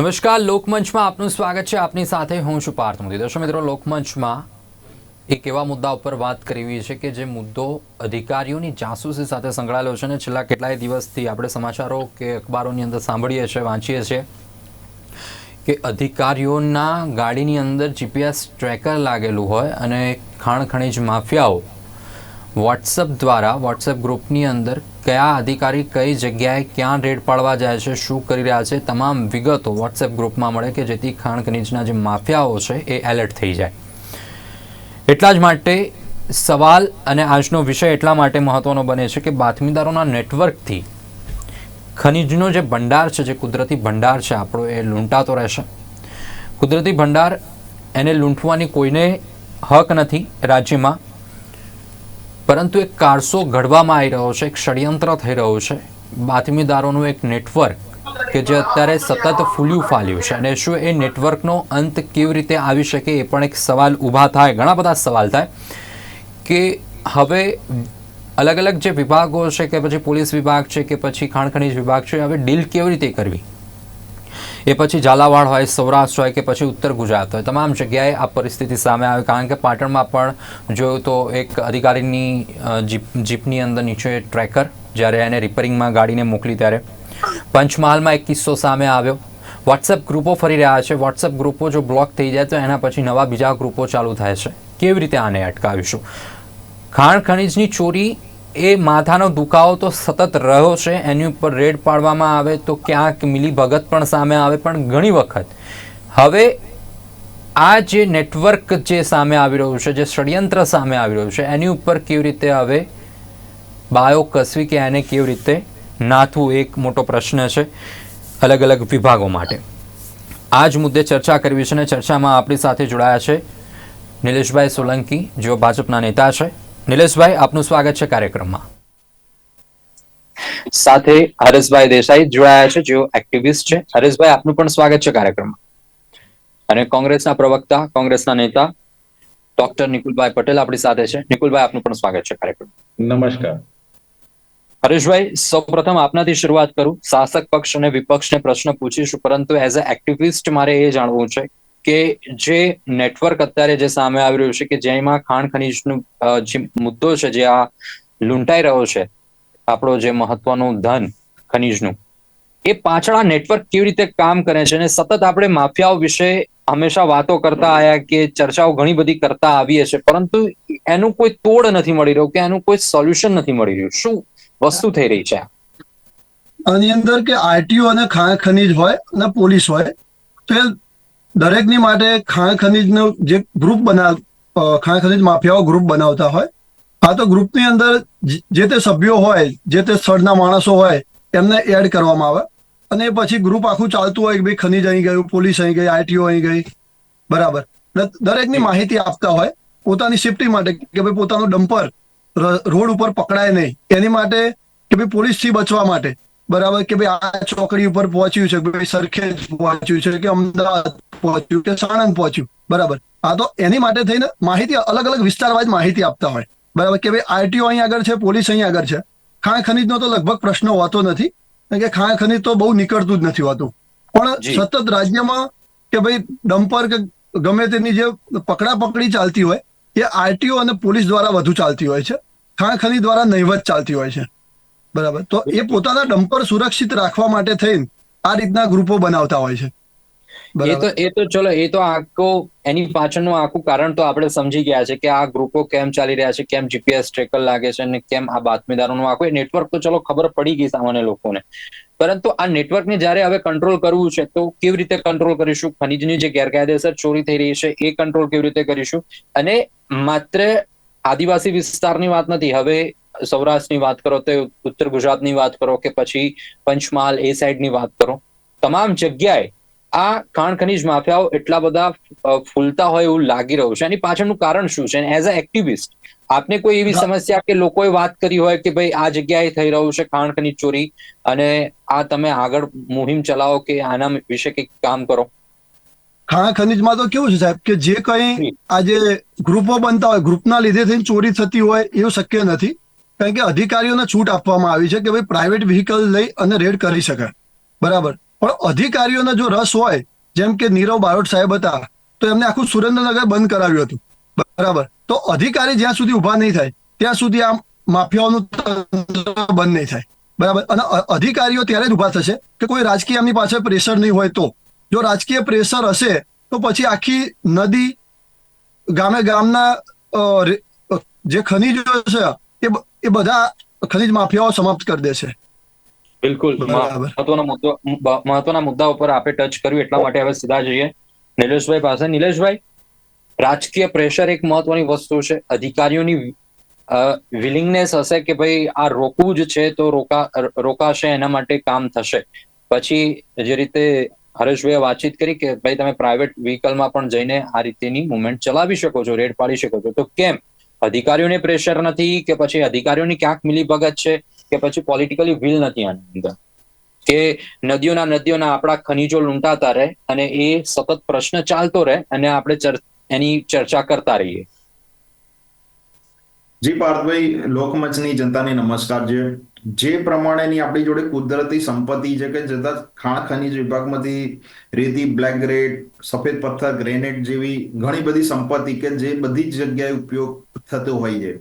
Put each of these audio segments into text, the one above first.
નમસ્કાર, લોકમંચમાં આપનું સ્વાગત છે. આપની સાથે હું છું પાર્થ મોદી. દર્શક મિત્રો, લોકમંચમાં એક એવા મુદ્દા ઉપર વાત કરવી છે કે જે મુદ્દો અધિકારીઓની જાસૂસી સાથે સંકળાયેલો છે અને છેલ્લા કેટલાય દિવસથી આપણે સમાચારો કે અખબારોની અંદર સાંભળીએ છીએ, વાંચીએ છીએ કે અધિકારીઓના ગાડીની અંદર જીપીએસ ટ્રેકર લાગેલું હોય અને ખાણ ખણીજ માફિયાઓ વોટ્સઅપ દ્વારા વોટ્સએપ ગ્રુપની અંદર કયા અધિકારી કઈ જગ્યાએ ક્યાં રેડ પાડવા જાય છે, શું કરી રહ્યા છે, તમામ વિગતો વોટ્સએપ ગ્રુપમાં મળે કે જેથી ખાણ ખનીજના જે માફિયાઓ છે એ એલર્ટ થઈ જાય. એટલા જ માટે સવાલ અને આજનો વિષય એટલા માટે મહત્વનો બને છે કે બાતમીદારોના નેટવર્કથી ખનીજનો જે ભંડાર છે, જે કુદરતી ભંડાર છે, આપણો એ લૂંટાતો રહેશે. કુદરતી ભંડાર એને લૂંટવાની કોઈને હક નથી રાજ્યમાં. પરંતુ એક કારસો ઘડવામાં આવી રહ્યો છે, એક ષડયંત્ર થઈ રહ્યું છે. બાતમીદારોનું એક નેટવર્ક કે જે અત્યારે સતત ફૂલ્યું ફાલ્યું છે. અને શું એ નેટવર્કનો અંત કેવી રીતે આવી શકે એ પણ એક સવાલ ઊભા થાય, ઘણા બધા સવાલ થાય કે હવે અલગ અલગ જે વિભાગો છે કે પછી પોલીસ વિભાગ છે કે પછી ખાણ ખનીજ વિભાગ છે, હવે ડીલ કેવી રીતે કરવી? એ પછી ઝાલાવાડ હોય, સૌરાષ્ટ્ર હોય કે પછી ઉત્તર ગુજરાત હોય. તમામ જગ્યાએ આ પરિસ્થિતિ સામે આવે, કારણ કે પાટણમાં પણ જોયું તો એક અધિકારીની જીપ, જીપની અંદર નીચે ટ્રેકર, જ્યારે એને રિપેરિંગમાં ગાડીને મોકલી ત્યારે. પંચમહાલમાં એક કિસ્સો સામે આવ્યો. વોટ્સએપ ગ્રુપો ફરી રહ્યા છે. વોટ્સએપ ગ્રુપો જો બ્લોક થઈ જાય તો એના પછી નવા બીજા ગ્રુપો ચાલુ થાય છે. કેવી રીતે આને અટકાવીશું? ખાણ ખનીજની ચોરી એ માથાનો દુખાવો તો સતત રહ્યો છે, એની ઉપર રેડ પાડવામાં આવે તો ક્યાંક મિલી ભગત પણ સામે આવે, પણ ઘણી વખત. હવે આ જે નેટવર્ક જે સામે આવી રહ્યું છે, જે ષડયંત્ર સામે આવી રહ્યું છે, એની ઉપર કેવી રીતે હવે બાયો કસવી કે એને કેવી રીતે નાથવું એક મોટો પ્રશ્ન છે, અલગ અલગ વિભાગો માટે. આ જ મુદ્દે ચર્ચા કરવી છે અને ચર્ચામાં આપણી સાથે જોડાયા છે નિલેશભાઈ સોલંકી, જેઓ ભાજપના નેતા છે. નિલેશભાઈ આપનું સ્વાગત છે કાર્યક્રમમાં. સાથે હરેશભાઈ દેસાઈ જોડાયા છે જેઓ એક્ટિવિસ્ટ છે. હરેશભાઈ આપનું પણ સ્વાગત છે કાર્યક્રમમાં. અને કોંગ્રેસના પ્રવક્તા કોંગ્રેસના નેતા ડોક્ટર નિકુલભાઈ પટેલ આપણી સાથે છે. નિકુલભાઈ આપનું પણ સ્વાગત છે કાર્યક્રમ નમસ્કાર. હરેશભાઈ સૌપ્રથમ આપનાથી શરૂઆત કરું. શાસક પક્ષ અને વિપક્ષને પ્રશ્ન પૂછીશું પરંતુ એઝ અ એક્ટિવિસ્ટ મારે એ જાણવું છે કે જે નેટવર્ક અત્યારે જે સામે આવી રહ્યું છે કે જેમાં ખાણ ખનીજનું જે મુદ્દો છે, જે આ લૂંટાઈ રહ્યો છે, આપણો જે મહત્વનું ધન ખનીજનું, એ પાછળ આ નેટવર્ક કેવી રીતે કામ કરે છે અને સતત આપણે માફિયાઓ વિશે હંમેશા વાતો કરતા આવ્યા કે ચર્ચાઓ ઘણી બધી કરતા આવીએ છે પરંતુ એનું કોઈ તોડ નથી મળી રહ્યું કે એનું કોઈ સોલ્યુશન નથી મળી રહ્યું. શું વસ્તુ થઈ રહી છે આની અંદર કે આરટીઓ અને ખાણ ખનીજ હોય અને પોલીસ હોય, તો દરેકની માટે ખાણ ખનીજનું જે ગ્રુપ બનાવ ખાણ ખનીજ માફિયાઓ ગ્રુપ બનાવતા હોય, આ તો ગ્રુપની અંદર જે- તે સભ્યો હોય, જે તે સ્થળના માણસો હોય, એમને એડ કરવામાં આવે. અને પછી ગ્રુપ આખું ચાલતું હોય કે ભાઈ ખનીજ અહીં ગયું, પોલીસ અહીં ગઈ આઈટીઓ અહીં ગઈ, બરાબર. દરેકની માહિતી આપતા હોય, પોતાની સેફટી માટે કે ભાઈ પોતાનું ડમ્પર રોડ ઉપર પકડાય નહીં. એની માટે કે ભાઈ પોલીસથી બચવા માટે. બરાબર કે ભાઈ આ ચોકડી ઉપર પહોંચ્યું છે ભાઈ સરખેજ પહોંચ્યું છે કે અમદાવાદ પહોંચ્યું કે સાણંદ પહોંચ્યું બરાબર. આ તો એની માટે થઈને માહિતી અલગ અલગ વિસ્તાર વાઇઝ માહિતી આપતા હોય. બરાબર કે ભાઈ આરટીઓ અહીં આગળ છે પોલીસ અહીં આગળ છે. ખાણ ખનીજનો તો લગભગ પ્રશ્ન હોતો નથી કારણ કે ખાણ ખનીજ તો બહુ નીકળતું જ નથી હોતું. પણ સતત રાજ્યમાં કે ભાઈ ડમ્પર કે ગમે તેની જે પકડા પકડી ચાલતી હોય એ આરટીઓ અને પોલીસ દ્વારા વધુ ચાલતી હોય છે. ખાણ ખનીજ દ્વારા નહીવત ચાલતી હોય છે. બરાબર. તો એ પોતાના ડમ્પર સુરક્ષિત રાખવા માટે થઈને આ રીતના ગ્રુપો બનાવતા હોય છે. એ તો એ તો ચલો એ તો આખો એની પાછળનું આખું કારણ તો આપણે સમજી ગયા છે કે આ ગ્રુપો કેમ ચાલી રહ્યા છે કેમ જીપીએસ ટ્રેકર લાગે છે અને કેમ આ બાતમીદારોનું આખું નેટવર્ક તો ચલો ખબર પડી ગઈ સામાન્ય લોકોને. પરંતુ આ નેટવર્કને જ્યારે હવે કંટ્રોલ કરવું છે તો કેવી રીતે કંટ્રોલ કરીશું? ખનીજની જે ગેરકાયદેસર ચોરી થઈ રહી છે એ કંટ્રોલ કેવી રીતે કરીશું? અને માત્ર આદિવાસી વિસ્તારની વાત નથી હવે સૌરાષ્ટ્રની વાત કરો તો ઉત્તર ગુજરાતની વાત કરો કે પછી પંચમહાલ એ સાઈડની વાત કરો તમામ જગ્યાએ આ ખાણ ખનીજ માફિયાઓ એટલા બધા ફૂલતા હોય એવું લાગી રહ્યું છે. એની પાછળનું કારણ શું છે? એઝ અ એક્ટિવિસ્ટ આપને કોઈ એવી સમસ્યા કે લોકોએ વાત કરી હોય કે ભાઈ આ જગ્યાએ થઈ રહ્યું છે ખાણ ખનીજ ચોરી અને આ તમે આગળ મુહિમ ચલાવો કે આના વિશે કંઈક કામ કરો? ખાણ ખનીજમાં તો કેવું છે સાહેબ કે જે કંઈ આ જે ગ્રુપો બનતા હોય ગ્રુપના લીધે થઈને ચોરી થતી હોય એવું શક્ય નથી. કારણ કે અધિકારીઓને છૂટ આપવામાં આવી છે કે ભાઈ પ્રાઇવેટ વ્હીકલ લઈ અને રેડ કરી શકાય બરાબર. પણ અધિકારીઓનો જો રસ હોય, જેમ કે નીરવ બારોટ સાહેબ હતા, તો એમને આખું સુરેન્દ્રનગર બંધ કરાવ્યું હતું. બરાબર. તો અધિકારી જ્યાં સુધી ઊભા નહીં થાય, ત્યાં સુધી આ માફિયાઓનું બંધ નહીં થાય. બરાબર. અને અધિકારીઓ ત્યારે જ ઊભા થશે કે કોઈ રાજકીય એમની પાસે પ્રેશર નહીં હોય તો. જો રાજકીય પ્રેશર હશે, તો પછી આખી નદી ગામે ગામના જે ખનીજો છે, એ એ બધા ખનીજ માફિયાઓ સમાપ્ત કરી દેશે. બિલકુલ. મહત્વનો મુદ્દો મહત્વના મુદ્દા ઉપર આપે ટચ કર્યું એટલા માટે હવે સીધા જઈએ. નિલેશભાઈ પાસે. નિલેશભાઈ રાજકીય પ્રેશર એક મહત્વની વસ્તુ છે. અધિકારીઓની વિલિંગનેસ હશે કે ભાઈ આ રોકવું જ છે તો રોકા રોકાશે એના માટે કામ થશે. પછી જે રીતે હરેશભાઈએ વાતચીત કરી કે ભાઈ તમે પ્રાઇવેટ વ્હીકલમાં પણ જઈને આ રીતેની મુવમેન્ટ ચલાવી શકો છો રેડ પાડી શકો છો. તો કેમ? અધિકારીઓને પ્રેશર નથી કે પછી અધિકારીઓની ક્યાંક મિલીભગત છે કે પછી પોલિટિકલી વિલ નથી આની અંદર. કે નદીઓના નદીઓના આપણા ખનીજો લૂંટાતા રહે અને એ સતત પ્રશ્ન ચાલતો રહે અને આપણે એની ચર્ચા કરતા રહીએ. જી પાર્થભાઈ, લોકમંચની જનતાને નમસ્કાર છે. જે પ્રમાણેની આપણી જોડે કુદરતી સંપત્તિ છે કે જતા ખાણ ખનીજ વિભાગમાંથી રેતી, બ્લેક ગ્રેડ, સફેદ પથ્થર, ગ્રેનેડ જેવી ઘણી બધી સંપત્તિ કે જે બધી જ જગ્યાએ ઉપયોગ થતો હોય છે.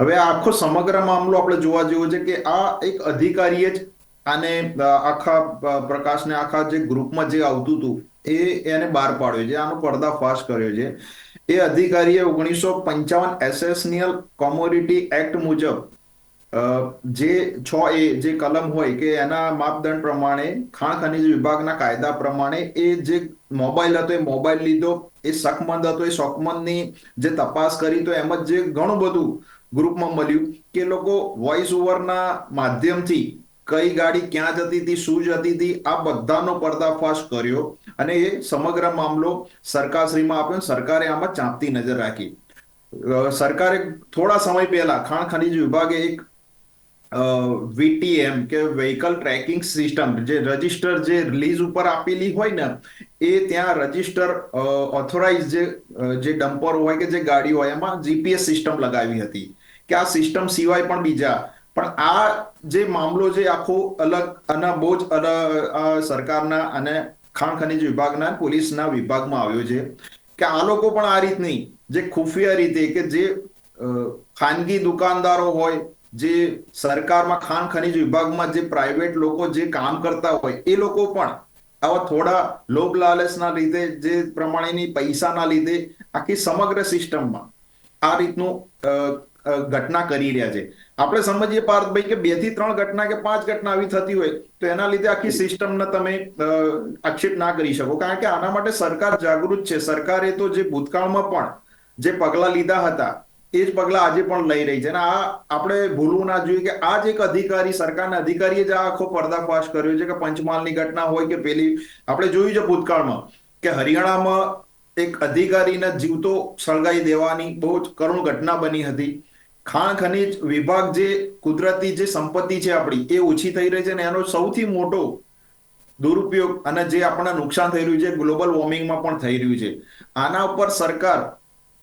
હવે આખો સમગ્ર મામલો આપણે જોવા જેવો છે કે આ એક અધિકારીએ જ આને આખા પ્રકાશને આખા જે ગ્રુપમાં જે આવતું હતું, એ એને બહાર પાડ્યો છે, આનો પર્દાફાશ કર્યો છે. એ અધિકારીએ ઓગણીસો પંચાવન એસેસનિયલ કોમોડિટી એક્ટ મુજબ જે છ એ, જે કલમ હોય કે એના માપદંડ પ્રમાણે, ખાણ ખનીજ વિભાગના કાયદા પ્રમાણે એ જે મોબાઈલ હતો, એ મોબાઈલ લીધો, એ શકમંદ હતો, એ શકમંદની જે તપાસ કરી, તો એમ જ જે ઘણું બધું ગ્રુપમાં મળ્યું કે લોકો વોઇસ ઓવરના માધ્યમથી કઈ ગાડી ક્યાં જતી હતી, શું જતી હતી, આ બધાનો પર્દાફાશ કર્યો અને એ સમગ્ર મામલો સરકારશ્રીમાં આપ્યો સરકારે આમાં ચાંપતી નજર રાખી. સરકારે થોડા સમય પહેલા ખાણ ખનીજ વિભાગે એક વીટીએમ કે વેહિકલ ટ્રેકિંગ સિસ્ટમ જે રજિસ્ટર જે રિલીઝ ઉપર આપેલી હોય ને, એ ત્યાં રજિસ્ટર ઓથોરાઇઝ જે જે ડમ્પર હોય કે જે ગાડી હોય, એમાં જીપીએસ સિસ્ટમ લગાવી હતી. કે આ સિસ્ટમ સિવાય પણ બીજા. પણ આ જે મામલો છે આખો અલગ અને બહુ જ સરકારના અને ખાણ ખનીજ વિભાગના પોલીસના વિભાગમાં આવ્યો છે. કે આ લોકો પણ આ રીતની, જે ખુફિયા રીતે કે જે ખાનગી દુકાનદારો હોય જે સરકારમાં ખાણ ખનીજ વિભાગમાં જે પ્રાઇવેટ લોકો જે કામ કરતા હોય, એ લોકો પણ આવા થોડા લોભ લાલચના લીધે, જે પ્રમાણેની પૈસાના લીધે આખી સમગ્ર સિસ્ટમમાં આ રીતનું ઘટના કરી રહ્યા છે. આપણે સમજીએ પાર્થભાઈ કે બેથી ત્રણ ઘટના કે પાંચ ઘટના આવી થતી હોય, તો એના લીધે આખી સિસ્ટમને તમે આક્ષેપ ના કરી શકો. કારણ કે આના માટે સરકાર જાગૃત છે. સરકારે તો જે ભૂતકાળમાં પણ જે પગલા લીધા હતા એ જ પગલા આજે પણ લઈ રહી છે. અને આ આપણે ભૂલવું ના જોઈએ કે આ જ એક અધિકારી, સરકારના અધિકારીએ જ આખો પર્દાફાશ કર્યો છે કે પંચમહાલની ઘટના હોય કે પેલી, આપણે જોયું છે ભૂતકાળમાં કે હરિયાણામાં એક અધિકારીને જીવતો સળગાઈ દેવાની બહુ જ કરુણ ઘટના બની હતી. ખાણ ખનીજ વિભાગ જે કુદરતી જે સંપત્તિ છે આપણી, એ ઓછી થઈ રહી છે અને એનો સૌથી મોટો દુરુપયોગ અને જે આપણને નુકસાન થઈ રહ્યું છે, ગ્લોબલ વોર્મિંગમાં પણ થઈ રહ્યું છે. આના ઉપર સરકાર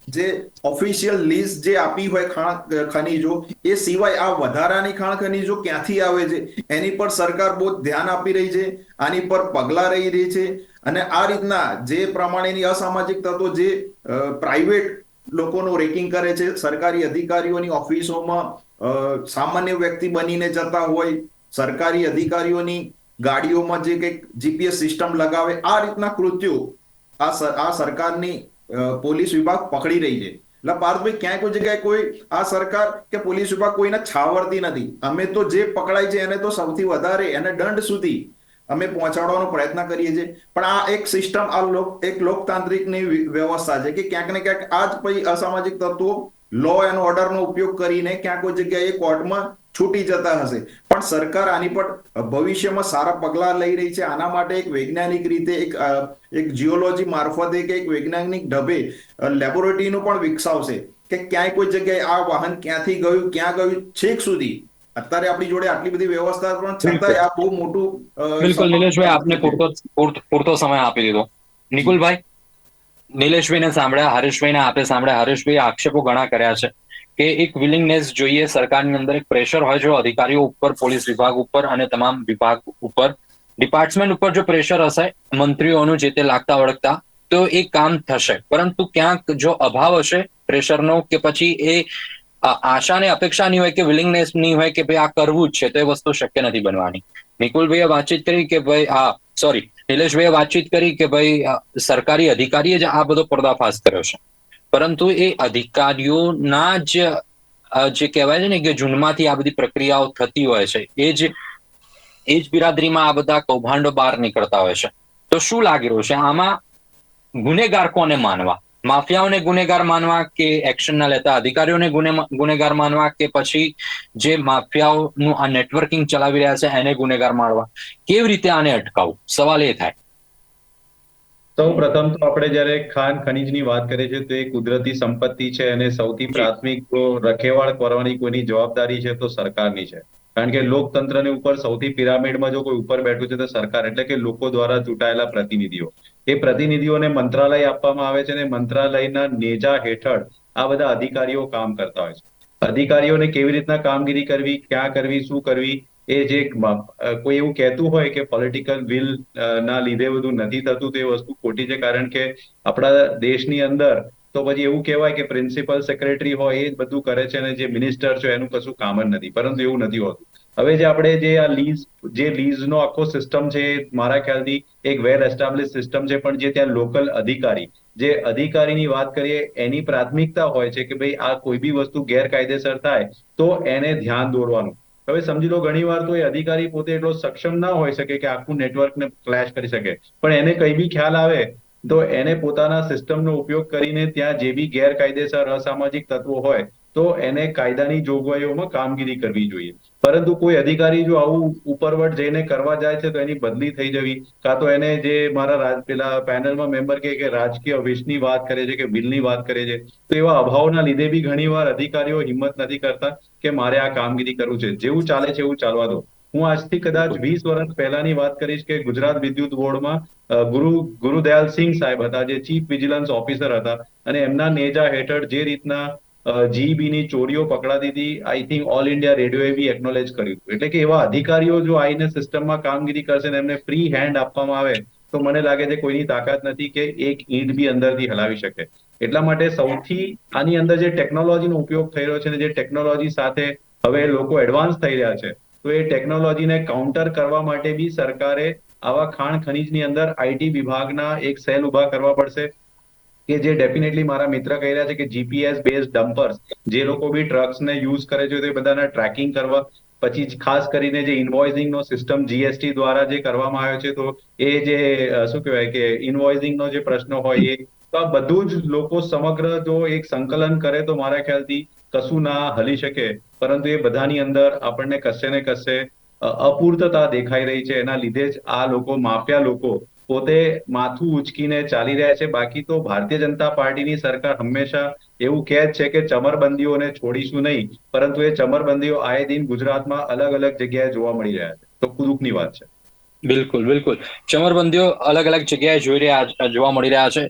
જે ઓફિશિયલ લિસ્ટ જે આપી હોય ખાણ, ખનીજો, એ સિવાય આ વધારાની ખાણ, ખનીજો ક્યાંથી આવે છે? એની પર સરકાર બહુ ધ્યાન આપી રહી છે, આની પર પગલા રહી રહી છે અને આ રીતના જે પ્રમાણેની અસામાજિક તત્વો જે પ્રાઇવેટ લોકોનું રેકિંગ કરે છે, સરકારી અધિકારીઓની ઓફિસોમાં સામાન્ય વ્યક્તિ બનીને જતા હોય, સરકારી અધિકારીઓની ગાડીઓમાં જે કંઈક જીપીએસ સિસ્ટમ લગાવે, આ રીતના કૃત્યો આ સર- આ સરકારની પોલીસ વિભાગ પકડી રહી છે. એટલે પાર્થભાઈ, ક્યાંય કોઈ જગ્યાએ કોઈ આ સરકાર કે પોલીસ વિભાગ કોઈને છાવરતી નથી. અમે તો જે પકડાય છે એને તો સૌથી વધારે એને દંડ સુધી અમે પહોંચાડવાનો પ્રયત્ન કરીએ છીએ. પણ આ એક સિસ્ટમ, આ લોક, એક લોકતાંત્રિકની વ્યવસ્થા છે કે ક્યાંક ને ક્યાંક આ જ પછી અસામાજિક તત્વો લો એન્ડ ઓર્ડરનો ઉપયોગ કરીને ક્યાંક કોઈ જગ્યાએ કોર્ટમાં છૂટી જતા હશે. પણ સરકાર આની પર ભવિષ્યમાં સારા પગલા લઈ રહી છે. આના માટે એક વૈજ્ઞાનિક રીતે એક એક જીઓલોજી મારફતે કે એક વૈજ્ઞાનિક ઢબે લેબોરેટરીનું પણ વિકસાવશે કે ક્યાંય કોઈ જગ્યાએ આ વાહન ક્યાંથી ગયું ક્યાં ગયું છેક સુધી. અત્યારે આપણી જોડે આટલી બધી વ્યવસ્થા પણ છતાંય આ બહુ મોટું બિલકુલ. નિલેશભાઈ આપને પૂરતો પૂરતો- પૂરતો સમય આપી દીધો. નિકુલભાઈ? નિલેશભાઈને સાંભળ્યા હરેશભાઈને આપે સાંભળ્યા. હરેશભાઈ આક્ષેપો ઘણા કર્યા છે. કે એક વિલિંગનેસ જોઈએ સરકારની અંદર, એક પ્રેશર હોય જો અધિકારીઓ ઉપર, પોલીસ વિભાગ ઉપર અને તમામ વિભાગ ઉપર. ડિપાર્ટમેન્ટ ઉપર જો પ્રેશર હશે, મંત્રીઓનું જે તે લાગતા વળગતા, તો એ કામ થશે. પરંતુ ક્યાંક જો અભાવ હશે પ્રેશરનો કે પછી એ આ આશા ને અપેક્ષા નહીં હોય કે વિલિંગનેસ નહીં હોય કે ભાઈ આ કરવું જ છે, તો એ વસ્તુ શક્ય નથી બનવાની. નિકુલભાઈએ વાતચીત કરી કે ભાઈ હા સોરી નિલેશભાઈએ વાતચીત કરી કે ભાઈ સરકારી અધિકારીએ જ આ બધો પર્દાફાશ કર્યો છે. પરંતુ એ અધિકારીઓના જ જે કહેવાય છે ને કે જૂનમાંથી આ બધી પ્રક્રિયાઓ થતી હોય છે, એ જ એ જ બિરાદરીમાં આ બધા કૌભાંડો બહાર નીકળતા હોય છે. તો શું લાગી રહ્યું છે? આમાં ગુનેગાર કોને માનવા? માફિયાઓને ગુનેગાર માનવા કે એક્શન ના લેતા અધિકારીઓને ગુને- ગુનેગાર માનવા કે પછી જે માફિયાઓનું આ નેટવર્કિંગ ચલાવી રહ્યા છે, એને ગુનેગાર માનવા? કેવી રીતે આને અટકાવવું? સવાલ એ થાય. સૌ પ્રથમ તો આપણે જ્યારે ખાન ખનીજની વાત કરીએ છીએ તો એ કુદરતી સંપત્તિ છે અને સૌથી પ્રાથમિક જો રખેવાળ કરવાની કોઈની જવાબદારી છે તો સરકારની છે. કારણ કે લોકતંત્રની ઉપર સૌથી પિરામિડમાં જો કોઈ ઉપર બેઠું છે તો સરકાર એટલે કે લોકો દ્વારા ચૂંટાયેલા પ્રતિનિધિઓ. એ પ્રતિનિધિઓને મંત્રાલય આપવામાં આવે છે અને મંત્રાલયના નેજા હેઠળ આ બધા અધિકારીઓ કામ કરતા હોય છે. અધિકારીઓને કેવી રીતના કામગીરી કરવી ક્યાં કરવી શું કરવી એ જે કોઈ એવું કહેતું હોય કે પોલિટિકલ વિલ ના લીધે બધું નથી થતું તો વસ્તુ ખોટી છે. કારણ કે આપણા દેશની અંદર તો પછી એવું કહેવાય કે પ્રિન્સિપલ સેક્રેટરી હોય એ જ બધું કરે છે અને જે મિનિસ્ટર છે એનું કશું કામ જ નથી. પરંતુ એવું નથી હોતું. હવે જે આપણે જે આ લીઝ જે લીઝનો આખો સિસ્ટમ છે મારા ખ્યાલથી એક વેલ એસ્ટાબ્લિશ સિસ્ટમ છે. પણ જે ત્યાં લોકલ અધિકારી જે અધિકારીની વાત કરીએ, એની પ્રાથમિકતા હોય છે કે ભાઈ આ કોઈ બી વસ્તુ ગેરકાયદેસર થાય તો એને ધ્યાન દોરવાનું. હવે સમજી લો, ઘણી વાર તો એ અધિકારી પોતે એટલો સક્ષમ ના હોઈ શકે કે આખું નેટવર્કને ક્લેશ કરી શકે. પણ એને કઈ બી ખ્યાલ આવે, તો એને પોતાના સિસ્ટમનો ઉપયોગ કરીને ત્યાં જે બી ગેરકાયદેસર અસામાજિક તત્વો હોય, તો એને કાયદાની જોગવાઈઓમાં કામગીરી કરવી જોઈએ. પરંતુ કોઈ અધિકારી જો આવું ઉપરવટ જઈને કરવા જાય છે તો એની બદલી થઈ જવી. કાં તો એને જે મારા પેલા પેનલમાં મેમ્બર કે રાજકીય વિશની વાત કરે છે કે બિલની વાત કરે છે, તો એવા અભાવના લીધે બી ઘણીવાર અધિકારીઓ હિંમત નથી કરતા કે મારે આ કામગીરી કરવું છે. જેવું ચાલે છે એવું ચાલવા દો. હું આજથી કદાચ વીસ વર્ષ પહેલાની વાત કરીશ કે ગુજરાત વિદ્યુત બોર્ડમાં ગુરુ, ગુરુદયાલ સિંહ સાહેબ હતા, જે ચીફ વિજિલન્સ ઓફિસર હતા અને એમના નેજા હેઠળ જે રીતના જીબી ની ચોરીઓ પકડાતી હતી. આઈ થિંક ઓલ ઇન્ડિયા રેડિયોએ બી એકનોલેજ કર્યું એટલે કે એવા અધિકારીઓ જો આઈને સિસ્ટમમાં કામગીરી કરશે ને એમને ફ્રી હેન્ડ આપવામાં આવે, તો મને લાગે છે કોઈની તાકાત નથી કે એક ઈંટ બી અંદરથી હલાવી શકે. એટલા માટે સૌથી આની અંદર જે ટેકનોલોજીનો ઉપયોગ થઈ રહ્યો છે ને જે ટેકનોલોજી સાથે હવે લોકો એડવાન્સ થઈ રહ્યા છે, તો એ ટેકનોલોજીને કાઉન્ટર કરવા માટે બી સરકારે આવા ખાણ ખનીજની અંદર આઈટી વિભાગના એક સેલ ઊભા કરવા પડશે. કે જે ડેફિનેટલી મારા મિત્ર કહી રહ્યા છે કે જીપીએસ બેઝ ડમ્પર્સ જે લોકો બી ટ્રક્સને યુઝ કરે છે, તે બધાના ટ્રેકિંગ કરવા, પછી ખાસ કરીને જે ઇન્વોઇઝિંગ નો સિસ્ટમ જીએસટી દ્વારા જે કરવામાં આવ્યો છે, તો એ જે શું કહેવાય કે ઇન્વોઇસિંગ નો જે પ્રશ્ન હોય એ, તો આ બધું જ લોકો સમગ્ર જો એક સંકલન કરે તો મારા ખ્યાલથી કશું ના હલી શકે. પરંતુ એ બધાની અંદર આપણને કશે ને કશે અપૂર્તતા દેખાઈ રહી છે. એના લીધે જ આ લોકો, માફિયા લોકો પોતે માથું ઉચકીને ચાલી રહ્યા છે. બાકી તો ભારતીય જનતા પાર્ટીની સરકાર હંમેશા એવું કહે છે કે ચમરબંધીઓને છોડીશું નહીં. પરંતુ એ ચમરબંધીઓ આએ દિન ગુજરાતમાં અલગ અલગ જગ્યાએ જોવા મળી રહ્યા છે. તો દુઃખની વાત છે. બિલકુલ બિલકુલ. ચમરબંધીઓ અલગ અલગ જગ્યાએ જોઈ રહ્યા જોવા મળી રહ્યા છે.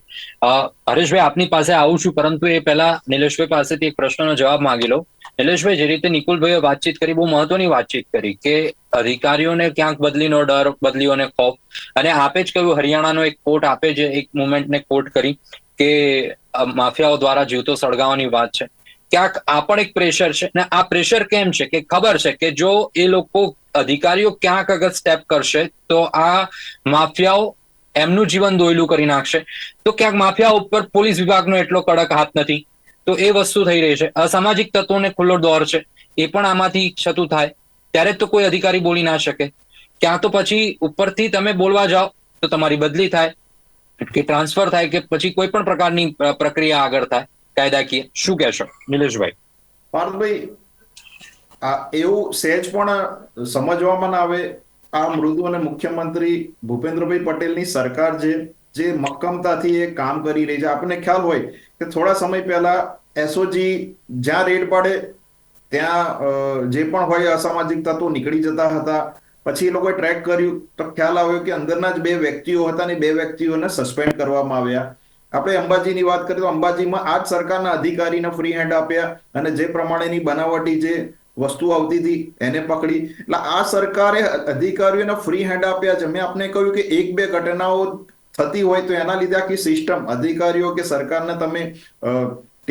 હરેશભાઈ, આપની પાસે આવું છું, પરંતુ એ પહેલા નિલેશભાઈ પાસેથી એક પ્રશ્નનો જવાબ માંગી લઉં. નિલેશભાઈ, જે રીતે નિકુલભાઈએ વાતચીત કરી, બહુ મહત્વની વાતચીત કરી કે અધિકારીઓને ક્યાંક બદલીનો ડર, બદલીઓને ખોફ. અને આપે જ કહ્યું, હરિયાણાનો એક કોર્ટ આપે જે એક મુમેન્ટને કોર્ટ કરી કે માફિયાઓ દ્વારા જીવતો સળગાવવાની વાત છે. ક્યાંક આ પણ એક પ્રેશર છે. ને આ પ્રેશર કેમ છે? કે ખબર છે કે જો એ લોકો અધિકારીઓ ક્યાંક અગર સ્ટેપ કરશે, તો આ માફિયાઓ એમનું જીવન દોયલું કરી નાખશે. તો ક્યાંક માફિયા ઉપર પોલીસ વિભાગનો એટલો કડક હાથ નથી. તો એ વસ્તુ થઈ રહી છે. અસામાજિક તત્વોને ખુલ્લો દોર છે. એ પણ આમાંથી છતું થાય. ત્યારે તો કોઈ અધિકારી બોલી ના શકે. ક્યાં તો પછી ઉપરથી તમે બોલવા જાઓ, તો તમારી બદલી થાય. કે ટ્રાન્સફર થાય કે પછી કોઈ પણ પ્રકારની પ્રક્રિયા આગળ થાય. કાયદાકીય. શું કહેશો, નિલેશભાઈ? પાર્થભાઈ, આ એવું સહેજ પણ સમજવામાં ના આવે, આ મૃદુ અને મુખ્યમંત્રી ભૂપેન્દ્રભાઈ પટેલની સરકાર જે જે મક્કમતાથી એ કામ કરી રહી છે. આપણને ખ્યાલ હોય કે થોડા સમય પહેલા એસઓજી જ્યાં રેડ પાડે ત્યાં જે પણ હોય અસામાજિક તત્વો નીકળી જતા હતા. પછી એ લોકોએ ટ્રેક કર્યું. તો ખ્યાલ આવ્યો કે અંદરના જ બે વ્યક્તિઓ હતા ને બે વ્યક્તિઓને સસ્પેન્ડ કરવામાં આવ્યા. આપણે અંબાજીની વાત કરીએ તો અંબાજીમાં આ જ સરકારના અધિકારીને ફ્રી હેન્ડ આપ્યા અને જે પ્રમાણેની બનાવટી જે વસ્તુ આવતી હતી એને પકડી. એટલે આ સરકારે અધિકારીઓને ફ્રી હેન્ડ આપ્યા છે. મેં આપને કહ્યું કે એક બે ઘટનાઓ થતી હોય તો એના લીધે આખી સિસ્ટમ અધિકારીઓ કે સરકારને તમે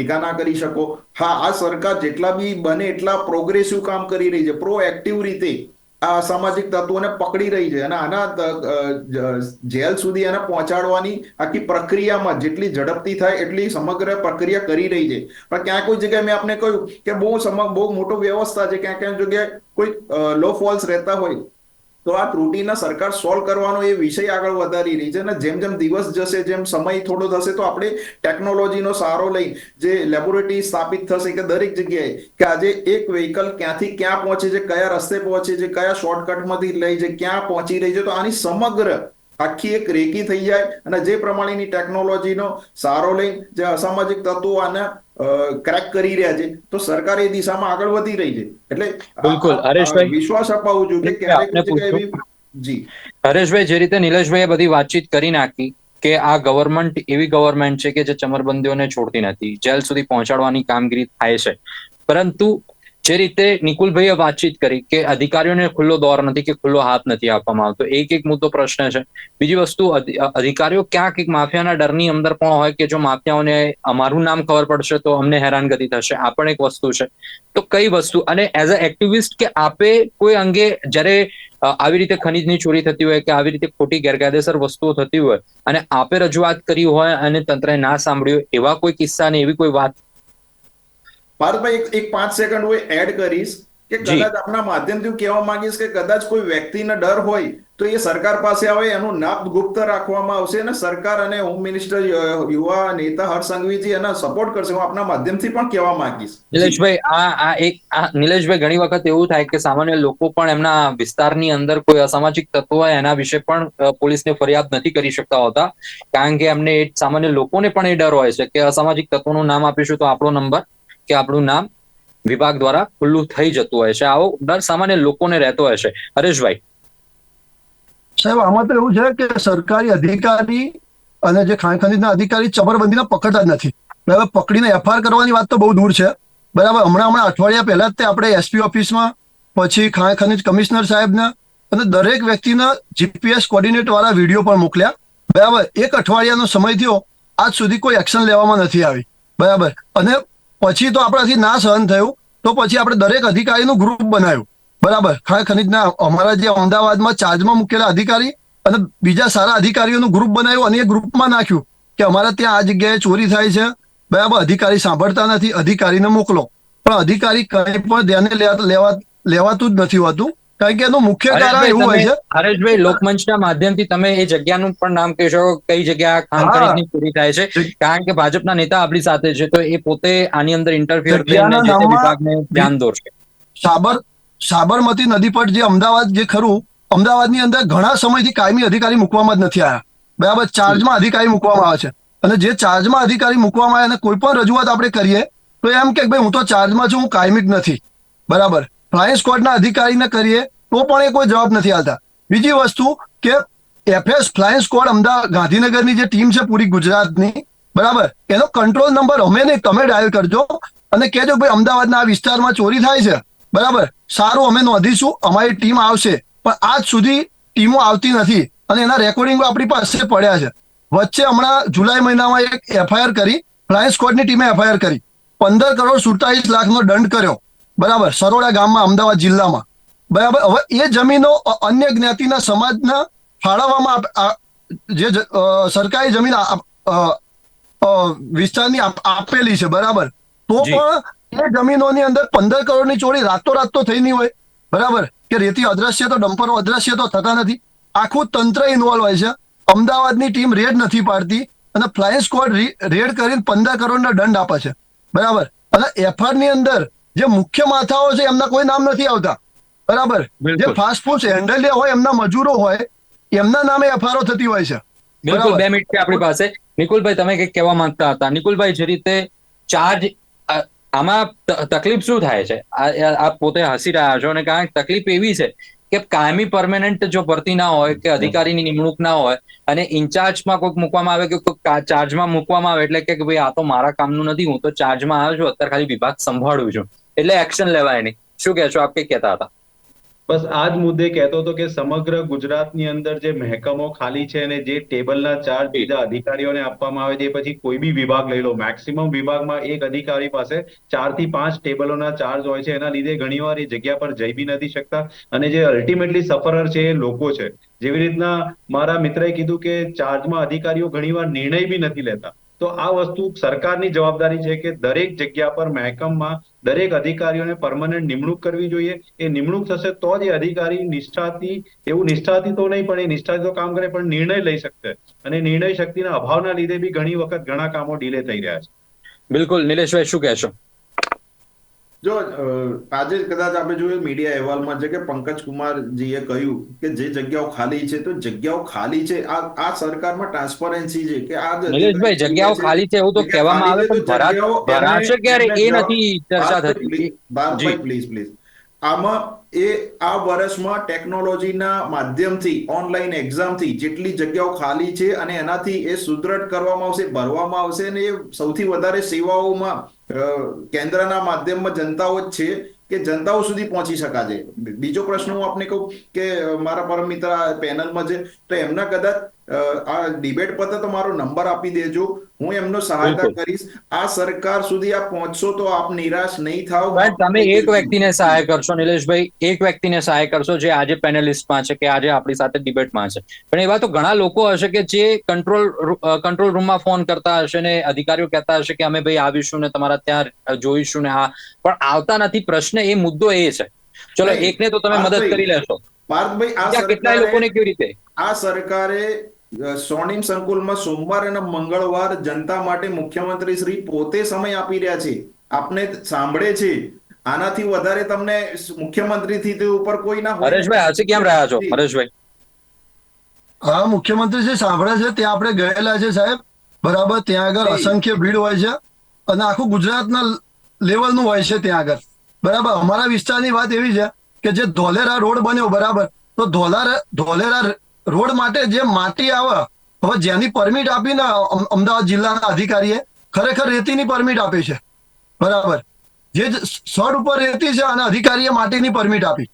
ટીકા ના કરી શકો. હા, આ સરકાર જેટલા બી બને એટલા પ્રોગ્રેસિવ કામ કરી રહી છે. પ્રોએક્ટિવ રીતે આ સામાજિક તત્વોને પકડી રહી છે અને આના જેલ સુધી એને પહોંચાડવાની આખી પ્રક્રિયામાં જેટલી ઝડપથી થાય એટલી સમગ્ર પ્રક્રિયા કરી રહી છે. પણ ક્યાંક કોઈ જગ્યાએ મેં આપને કહ્યું કે બહુ સમ બહુ મોટો વ્યવસ્થા છે. ક્યાંક ક્યાંક જગ્યાએ કોઈ લો ફોલ્સ રહેતા હોય તો આ ત્રુટીના સરકાર સોલ્વ કરવાનો એ વિષય આગળ વધારી રહી છે અને જેમ જેમ દિવસ જશે, જેમ સમય થોડો થશે, તો આપણે ટેકનોલોજીનો સહારો લઈ જે લેબોરેટરી સ્થાપિત થશે કે દરેક જગ્યાએ કે આજે એક વ્હીકલ ક્યાંથી ક્યાં પહોંચે છે, કયા રસ્તે પહોંચે છે, કયા શોર્ટકટમાંથી લઈ છે, ક્યાં પહોંચી રહી છે, તો આની સમગ્ર આખી એક રેકી થઈ જાય અને જે પ્રમાણેની ટેકનોલોજીનો સહારો લઈ જે અસામાજિક તત્વો આને ક્રેક કરી રહ્યા છે તો સરકાર એ દિશામાં આગળ વધી રહી છે. એટલે બિલકુલ. હરેશભાઈ, વિશ્વાસ અપાવું જોઈએ કે આપણે ક્યારેક જી. હરેશભાઈ જે રીતે નિલેશભાઈએ બધી વાતચીત કરી નાખી કે આ ગવર્મેન્ટ એવી ગવર્મેન્ટ છે કે જે ચમરબંધીઓને છોડતી નથી જેલ સુધી પહોંચાડવાની કામગીરી થાય છે. પરંતુ જે રીતે નિકુલભાઈએ વાતચીત કરી કે અધિકારીઓને ખુલ્લો દોર નથી કે ખુલ્લો હાથ નથી આપવામાં આવતો, એક એક મુદ્દો પ્રશ્ન છે. બીજી વસ્તુ અધિકારીઓ ક્યાંક એક માફિયાના ડરની અંદર પણ હોય કે જો માફિયાઓને અમારું નામ ખબર પડશે તો અમને હેરાનગતિ થશે. આ પણ એક વસ્તુ છે. તો કઈ વસ્તુ? અને એઝ અ એક્ટિવિસ્ટ કે આપે કોઈ અંગે જ્યારે આવી રીતે ખનીજની ચોરી થતી હોય કે આવી રીતે ખોટી ગેરકાયદેસર વસ્તુઓ થતી હોય અને આપે રજૂઆત કરી હોય અને તંત્રએ ના સાંભળ્યું એવા કોઈ કિસ્સા ને એવી કોઈ વાત ભારતભાઈ એક એક પાંચ સેકન્ડ હું એડ કરીશ કે. કદાચ આપના માધ્યમથી હું કહેવા માંગીશ કે કદાચ કોઈ વ્યક્તિને ડર હોય તો એ સરકાર પાસે આવે એનું નામ ગુપ્ત રાખવામાં આવશે અને સરકાર અને હોમ મિનિસ્ટર યુવા નેતા હર્ષ સંઘવીજી એને સપોર્ટ કરશે. હું આપના માધ્યમથી પણ કહેવા માંગીશ. નિલેશભાઈ આ આ એક આ નિલેશભાઈ ઘણી વખત એવું થાય કે સામાન્ય લોકો પણ એમના વિસ્તારની અંદર કોઈ અસામાજિક તત્વો હોય એના વિશે પણ પોલીસને ફરિયાદ નથી કરી શકતા હોતા. કારણ કે એમને સામાન્ય લોકોને પણ એ ડર હોય છે કે અસામાજિક તત્વોનું નામ આપીશું તો આપણો નંબર કે આપણું નામ વિભાગ દ્વારા ખુલ્લું થઈ જતું હોય છે. આવો ડર સામાન્ય લોકોને રહેતો હોય છે. હરેશભાઈ. સાહેબ, આમાં તો એવું છે કે સરકારી અધિકારી અને જે ખાણ અધિકારી ચબરબંધીના પકડતા નથી. બરાબર પકડીને એફઆઈઆર કરવાની વાત તો બહુ દૂર છે. બરાબર? હમણાં હમણાં અઠવાડિયા પહેલા જ તે આપણે એસપી ઓફિસમાં, પછી ખાણ ખનીજ કમિશનર સાહેબને અને દરેક વ્યક્તિના જીપીએસ કોર્ડિનેટ વાળા વીડિયો પણ મોકલ્યા. બરાબર? એક અઠવાડિયાનો સમય થયો. આજ સુધી કોઈ એક્શન લેવામાં નથી આવી. બરાબર? અને પછી તો આપણાથી ના સહન થયું, તો પછી આપણે દરેક અધિકારીનું ગ્રુપ બનાવ્યું. બરાબર? ખાણ ખનીજના અમારા જે અમદાવાદમાં ચાર્જમાં મૂકેલા અધિકારી અને બીજા સારા અધિકારીઓનું ગ્રુપ બનાવ્યું અને એ ગ્રુપમાં નાખ્યું કે અમારા ત્યાં આ જગ્યાએ ચોરી થાય છે. બરાબર? અધિકારી સાંભળતા નથી, અધિકારીને મોકલો. પણ અધિકારી કંઈ પણ ધ્યાને લેવા લેવા, લેવાતું જ નથી હોતું. કારણ કે એનું મુખ્ય કારણ એવું હોય છે. હરેશભાઈ લોકમંચના માધ્યમથી તમે એ જગ્યાનું પણ નામ કહી શકો કઈ જગ્યા ખાણ હા. પૂરી થાય છે? કારણ કે ભાજપના નેતા આપણી સાથે છે તો એ પોતે આની અંદર ઇન્ટરફિયર વિભાગને ધ્યાન દોરશે. સાબર સાબરમતી નદી પર જે અમદાવાદ જે ખરું અમદાવાદની અંદર ઘણા સમયથી કાયમી અધિકારી મૂકવામાં જ નથી આવ્યા. બરાબર? ચાર્જમાં અધિકારી મૂકવામાં આવે છે. અને જે ચાર્જમાં અધિકારી મૂકવામાં આવે અને કોઈ પણ રજૂઆત આપણે કરીએ તો એમ કે ભાઈ હું તો ચાર્જમાં છું હું કાયમી જ નથી. બરાબર? ફ્લાઇંગ સ્ક્વોડના અધિકારીને કરીએ તો પણ એ કોઈ જવાબ નથી આવતા બીજી વસ્તુ કે એફએસ ફ્લાઇંગ સ્ક્વોડ અમદાવાદ ગાંધીનગરની જે ટીમ છે પૂરી ગુજરાતની, બરાબર? એનો કંટ્રોલ નંબર અમે નહીં, તમે ડાયલ કરજો અને કહેજો ભાઈ અમદાવાદના આ વિસ્તારમાં ચોરી થાય છે. બરાબર? સારું, અમે નોંધીશું, અમારી ટીમ આવશે. પણ આજ સુધી ટીમો આવતી નથી અને એના રેકોર્ડિંગો આપણી પાસે પડ્યા છે. વચ્ચે હમણાં જુલાઈ મહિનામાં એક એફઆઈઆર કરી, ફ્લાઇંગ સ્ક્વોડની ટીમે એફઆઈઆર કરી. પંદર કરોડ સુડતાલીસ લાખનો દંડ કર્યો. બરાબર સરોડા ગામમાં અમદાવાદ જિલ્લામાં. બરાબર હવે એ જમીનો અન્ય જ્ઞાતિના સમાજના ફાળવવામાં જે સરકારી જમીન વિસ્તારની આપેલી છે બરાબર. તો પણ એ જમીનોની અંદર પંદર કરોડની ચોરી રાતોરાત તો થઈ નહીં હોય બરાબર? કે રેતી અદ્રશ્ય તો ડમ્પરો અદ્રશ્ય તો થતા નથી. આખું તંત્ર ઇન્વોલ્વ હોય છે. અમદાવાદની ટીમ રેડ નથી પાડતી અને ફ્લાઇંગ સ્ક્વોડ રેડ કરીને પંદર કરોડના દંડ આપે છે. બરાબર? અને એફઆરની અંદર જે મુખ્ય માથાઓ છે એમના કોઈ નામ નથી આવતા. બરાબર? જે. ફાસ્ટ ફૂડ હેન્ડલિયા હોય એમના મજૂરો હોય એમના નામે એફઆરઓ થતી હોય છે. બિલકુલ બે મિનિટ છે આપણી પાસે. નિકુલભાઈ તમે કંઈક કહેવા માંગતા હતા? નિકુલભાઈ જે રીતે ચાર્જ આમાં તકલીફ શું થાય છે? આ- આ- આપ પોતે હસી રહ્યા છો અને કારણ કે તકલીફ એવી છે કે કાયમી પરમેનન્ટ જો ભરતી ના હોય કે અધિકારીની નિમણૂક ના હોય અને ઇન્ચાર્જમાં કોઈક મૂકવામાં આવે કે કોઈક ચાર્જમાં મૂકવામાં આવે એટલે કે ભાઈ આ તો મારા કામનું નથી હું તો ચાર્જમાં આવ્યો છું અત્યારે ખાલી વિભાગ સંભાળું છું. એટલે એક્શન લેવાય નહીં. શું કહેશો? આપ કઈ કહેતા હતા? બસ આ જ મુદ્દે કહેતો હતો કે સમગ્ર ગુજરાતની અંદર જે મહેકમો ખાલી છે અને જે ટેબલના ચાર્જ બીજા અધિકારીઓને આપવામાં આવે છે પછી કોઈ બી વિભાગ લઈ લો. મેક્સિમમ વિભાગમાં એક અધિકારી પાસે ચારથી પાંચ ટેબલોના ચાર્જ હોય છે. એના લીધે ઘણીવાર એ જગ્યા પર જઈ બી નથી શકતા. અને જે અલ્ટિમેટલી સફરર છે એ લોકો છે. જેવી રીતના મારા મિત્રએ કીધું કે ચાર્જમાં અધિકારીઓ ઘણીવાર નિર્ણય બી નથી લેતા. તો આ વસ્તુ સરકારની જવાબદારી છે કે દરેક જગ્યા પર મહેકમમાં દરેક અધિકારીઓને પરમનન્ટ નિમણૂક કરવી જોઈએ. એ નિમણૂક થશે તો જ એ અધિકારી નિષ્ઠાથી, એવું નિષ્ઠાથી તો નહીં, પણ એ નિષ્ઠાથી તો કામ કરે, પણ નિર્ણય લઈ શકશે. અને નિર્ણય શક્તિના અભાવના લીધે બી ઘણી વખત ઘણા કામો ડીલે થઈ રહ્યા છે. બિલકુલ. નિલેશભાઈ, શું કહેશો? જો આજે કદાચ આપણે જોઈએ મીડિયા અહેવાલમાં છે કે પંકજ કુમારજીએ કહ્યું કે જે જગ્યાઓ ખાલી છે તો જગ્યાઓ ખાલી છે. આ આ સરકારમાં ટ્રાન્સપરન્સી છે કે આ નિલેશભાઈ જગ્યાઓ ખાલી છે એવું તો કહેવામાં આવે પણ ભરાશે ક્યારે? એ નથી ચર્ચા થતી. Please please. આમાં એ આ વર્ષમાં ટેકનોલોજીના માધ્યમથી ઓનલાઈન એક્ઝામથી જેટલી જગ્યાઓ ખાલી છે અને એનાથી એ સુદ્રઢ કરવામાં આવશે ભરવામાં આવશે અને એ સૌથી વધારે સેવાઓમાં કેન્દ્રના માધ્યમમાં જનતાઓ જ છે કે જનતાઓ સુધી પહોંચી શકાશે બીજો પ્રશ્ન હું આપને કહું કે મારા પરમ મિત્ર પેનલમાં છે, તો એમના કદાચ આ ડિબેટ પતે તો મારો નંબર આપી દેજો. હું એમનો સહાયતા કરીશ. આ સરકાર સુધી આપ પહોંચશો તો આપ નિરાશ નહીં થાવ. તમે એક વ્યક્તિને સહાય કરશો નિલેશભાઈ એક વ્યક્તિને સહાય કરશો જે આજે પેનલિસ્ટમાં છે કે આજે આપણી સાથે ડિબેટમાં છે. પણ એવા તો ઘણા લોકો હશે કે જે કંટ્રોલ કંટ્રોલ રૂમમાં ફોન કરતા હશે ને અધિકારીઓ કહેતા હશે કે અમે ભાઈ આવીશું ને તમારા ત્યાં જોઈશું ને હા. પણ આવતા નથી. પ્રશ્ન એ મુદ્દો એ છે. ચલો એકને તો તમે મદદ કરી લેશો. પાર્થભાઈ આ કેટલાય લોકોને કેવી રીતે? આ સરકારે સ્વર્ણિમ સંકુલમાં સોમવાર અને મંગળવાર જનતા માટે મુખ્યમંત્રી શ્રી પોતે સમય આપી રહ્યા છે. આપને સાંભળે છે. આનાથી વધારે તમને મુખ્યમંત્રીથી તે ઉપર કોઈ ના હરેશભાઈ હજી કેમ રહ્યા છો? હરેશભાઈ. હા મુખ્યમંત્રી શ્રી સાંભળે છે ત્યાં આપણે ગયેલા છે સાહેબ. બરાબર ત્યાં આગળ અસંખ્ય ભીડ હોય છે અને આખું ગુજરાતના લેવલનું હોય છે ત્યાં આગળ. બરાબર અમારા વિસ્તારની વાત એવી છે કે જે ધોલેરા રોડ બન્યો બરાબર. તો ધોલારા ધોલેરા રોડ માટે જે માટી આવે, હવે જેની પરમિટ આપીને અમદાવાદ જિલ્લાના અધિકારીએ ખરેખર રેતીની પરમિટ આપી છે. બરાબર. જે સડ ઉપર રેતી છે અને અધિકારીએ માટીની પરમિટ આપી.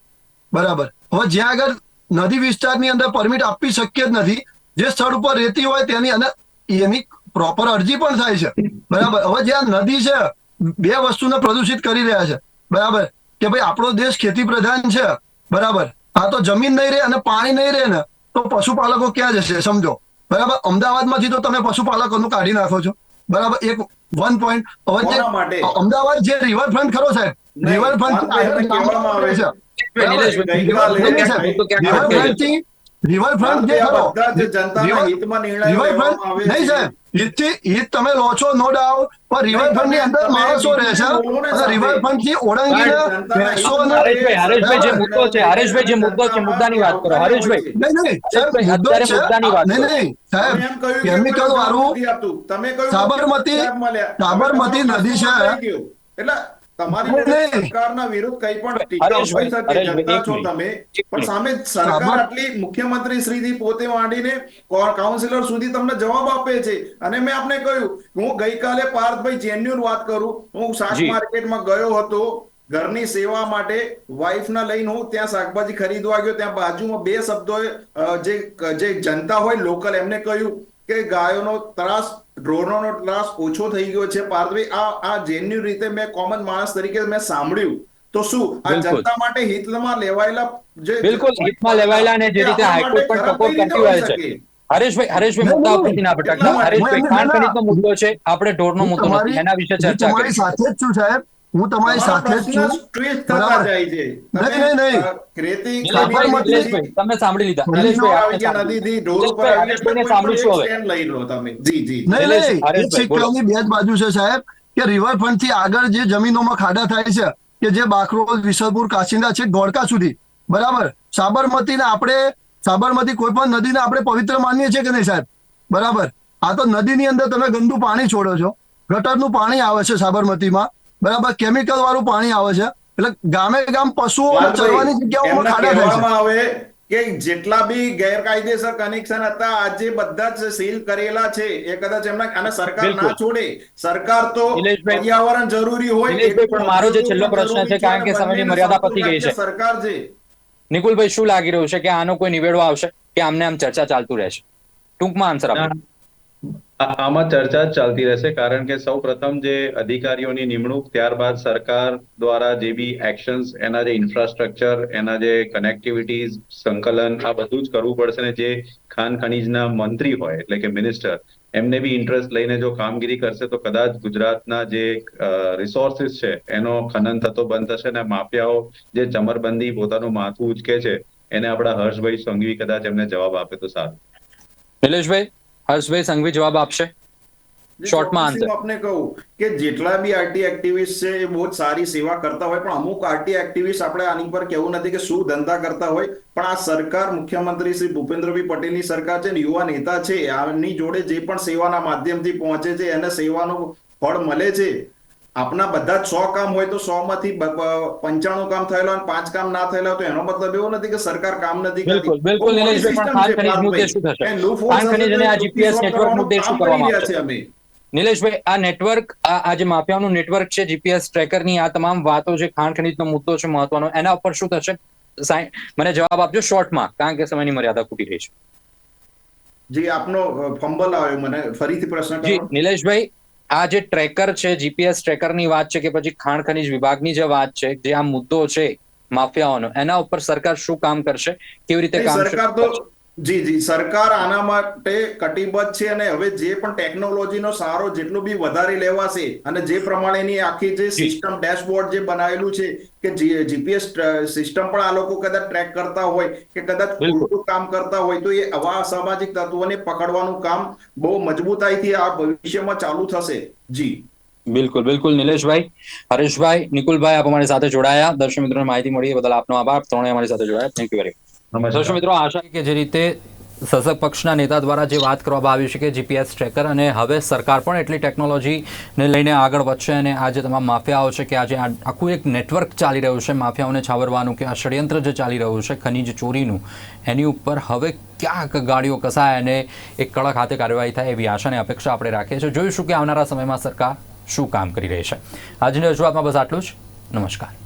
બરાબર. હવે જ્યાં આગળ નદી વિસ્તારની અંદર પરમિટ આપવી શક્ય જ નથી. જે સ્થળ ઉપર રેતી હોય તેની અને એની પ્રોપર અરજી પણ થાય છે. બરાબર. હવે જ્યાં નદી છે, બે વસ્તુને પ્રદૂષિત કરી રહ્યા છે. બરાબર. કે ભાઈ આપણો દેશ ખેતી પ્રધાન છે. બરાબર. આ તો જમીન નહીં રહે અને પાણી નહીં રહે ને. તો પશુપાલકો ક્યાં જશે સમજો? બરાબર? અમદાવાદમાંથી તો તમે પશુપાલકોનું કાઢી નાખો છો. બરાબર? એક વન પોઈન્ટ હવે? અમદાવાદ જે રિવરફ્રન્ટ ખરો સાહેબ રિવરફ્રન્ટ રિવરફ્રન્ટ જે ખરો હિત તમે લો છો નો ડાઉટ પણ રિવરફ્રન્ટની અંદર માણસો ને હરેશભાઈ જે મુદ્દો હરેશભાઈ જે મુદ્દો મુદ્દાની વાત કરો હરેશભાઈ નહીં નહીં સાહેબ નહીં નહીં સાહેબ કેમિકલ વાળું સાબરમતી- સાબરમતી નદી છે. એટલે તમારી નહીં, જોડે નહીં. સરકારના વિરુદ્ધ કંઈ પણ ટીકા હોઈ શકે જનતા છો તમે. પણ સામે સરકાર આટલી મુખ્યમંત્રી શ્રીથી પોતે માંડીને કાઉન્સિલર સુધી તમને જવાબ આપે છે. અને મેં આપને કહ્યું હું ગઈકાલે પાર્થભાઈ જેન્યુન વાત કરું. હું શાક માર્કેટમાં ગયો હતો. ઘરની સેવા માટે વાઈફને લઈને હું ત્યાં શાકભાજી ખરીદવા ગયો. ત્યાં બાજુમાં બે શબ્દોએ જે જે જનતા હોય લોકલ એમને કહ્યું કે ગાયોનો ત્રાસ ઢોરોનો ત્રાસ ઓછો થઈ ગયો છે. પાર્થભાઈ આ આ જેન્યુ રીતે મેં કોમન માણસ તરીકે મેં સાંભળ્યું. તો શું? આ જનતા માટે હિતમાં લેવાયેલા જે બિલકુલ, હિતમાં લેવાયેલા ને જે રીતે હાઈકોર્ટ પણ સપોર્ટ કરતી હોય છે. હરેશભાઈ હરેશભાઈ મુદ્દા ઉપરથી ના ભટકતા હરેશભાઈ ખાણ ખનીજનો મુદ્દો છે. આપણે ઢોરનો મુદ્દો નથી એના વિશે ચર્ચા કરી સાથે જ છું સાહેબ. હું તમારી સાથે જ છું. નહીં, નહીં, નહીં. સાબરમતી- તમે સાંભળી લીધા. નહીં બે જ બાજુ છે સાહેબ કે રિવરફ્રન્ટથી આગળ જે જમીનોમાં ખાડા થાય છે કે જે બાકરોલ વિસલપુર કાચિંદા છે ધોળકા સુધી. બરાબર? સાબરમતીને આપણે સાબરમતી કોઈ પણ નદીને આપણે પવિત્ર માનીએ છીએ કે નહીં સાહેબ? બરાબર? આ તો નદીની અંદર તમે ગંદુ પાણી છોડો છો. ગટરનું પાણી આવે છે સાબરમતીમાં. બરાબર કેમિકલ વાળું પાણી આવે છે. એટલે ગામે ગામ પશુઓ ચરવાની જગ્યાઓમાં ખાડા થાય આવે કે જેટલા બી ગેરકાયદેસર કનેક્શન હતા આજે બધા જ સીલ કરેલા છે. એ કદાચ એમના અને સરકાર ના છોડે. સરકાર તો પર્યાવરણ જરૂરી હોય પણ મારો જે છેલ્લો પ્રશ્ન છે, કારણ કે સમયની મર્યાદા પતી ગઈ છે. સરકાર છે નિકુલભાઈ શું લાગી રહ્યું છે કે આનો કોઈ નિવેડો આવશે કે આમને આમ ચર્ચા ચાલતું રહેશે? ટૂંકમાં આન્સર આપો. આમાં ચર્ચા ચાલતી રહેશે, કારણ કે સૌ પ્રથમ જે અધિકારીઓની નિમણૂક, ત્યારબાદ સરકાર દ્વારા જે બી એક્શન્સ એના જે ઇન્ફ્રાસ્ટ્રક્ચર એના જે કનેક્ટિવિટીઝ સંકલન, આ બધું જ કરવું પડશે ને જે ખાન ખનીજના મંત્રી હોય, એટલે કે મિનિસ્ટર એમને બી ઇન્ટરેસ્ટ લઈને જો કામગીરી કરશે તો કદાચ ગુજરાતના જે રિસોર્સિસ છે, એનો ખનન થતો બંધ થશે ને માફિયાઓ જે ચમરબંધી પોતાનું માથું ઉચકે છે, એને આપણા હર્ષભાઈ સંઘવી કદાચ એમને જવાબ આપે તો સારું. નિલેશભાઈ? હર્ષભાઈ સંઘવી જવાબ આપશે. શોર્ટમાં આપને કહું કે જેટલા બી આરટી એક્ટિવિસ્ટ છે એ બહુ સારી સેવા કરતા હોય પણ અમુક આરટી એક્ટિવિસ્ટ આપણે આની પર કેવું નથી કે શું ધંધા કરતા હોય પણ આ સરકાર મુખ્યમંત્રી શ્રી ભૂપેન્દ્રભાઈ પટેલની સરકાર છે ને યુવા નેતા છે આની જોડે જે પણ સેવાના માધ્યમથી પહોંચે છે એને સેવાનું ફળ મળે છે આપના બધા સો કામ હોય તો સો માંથી પંચાણું કામ થયેલા અને પાંચ કામ ના થયેલા તો એનો મતલબ એવો નથી કે સરકાર કામ નથી બિલકુલ, બિલકુલ, નિલેશભાઈ, આ નેટવર્ક નિલેશભાઈ આ નેટવર્ક આ આ જે માફિયાનું નેટવર્ક છે જીપીએસ ટ્રેકરની આ તમામ વાતો છે ખાણ ખનીજનો મુદ્દો છે મહત્વનો એના ઉપર શું થશે? મને જવાબ આપજો શોર્ટમાં કારણ કે સમયની મર્યાદા ખૂટી રહી છે. જી આપનો ફંબલ આવ્યો મને ફરીથી પ્રશ્ન જી કરો નિલેશભાઈ આ જે ટ્રેકર છે જીપીએસ ટ્રેકરની વાત છે કે પછી ખાણ ખનીજ વિભાગની જે વાત છે જે આ મુદ્દો છે માફિયાઓનો એના ઉપર સરકાર શું કામ કરશે કેવી રીતે કામ સરકાર તો? જી જી. સરકાર આના માટે કટિબદ્ધ છે અને હવે જે પણ ટેકનોલોજીનો સારો જેટલો બી વધારે લેવાશે અને જે પ્રમાણેની આખી જે સિસ્ટમ ડેશબોર્ડ જે બનાવેલું છે કે જીપીએસ સિસ્ટમ પણ આ લોકો કદાચ ટ્રેક કરતા હોય કે કદાચ. ખોટું કામ કરતા હોય તો એ આવા અસામાજિક તત્વોને પકડવાનું કામ બહુ મજબૂતાઈથી આ ભવિષ્યમાં ચાલુ થશે. જી. બિલકુલ બિલકુલ. નિલેશભાઈ હરેશભાઈ નિકુલભાઈ આપ અમારી સાથે જોડાયા. દર્શક મિત્રોને માહિતી મળી એ બદલ આપનો આભાર. ત્રણે અમારી સાથે જોડાયા. થેન્ક યુ વેરી દર્શક મિત્રો આશા કે જે રીતે શાસક પક્ષના નેતા દ્વારા જે વાત કરવામાં આવી છે કે જીપીએસ ટ્રેકર અને હવે સરકાર પણ એટલી ટેકનોલોજીને લઈને આગળ વધશે અને આ જે તમામ માફિયાઓ છે કે આજે આખું એક નેટવર્ક ચાલી રહ્યું છે માફિયાઓને છાવરવાનું કે આ ષડયંત્ર જે ચાલી રહ્યું છે ખનીજ ચોરીનું એની ઉપર હવે ક્યાંક ગાડીઓ કસાય અને એક કડક હાથે કાર્યવાહી થાય એવી આશાને અપેક્ષા આપણે રાખીએ છીએ. જોઈશું કે આવનારા સમયમાં સરકાર શું કામ કરી રહી છે. આજની રજૂઆતમાં બસ આટલું જ. નમસ્કાર.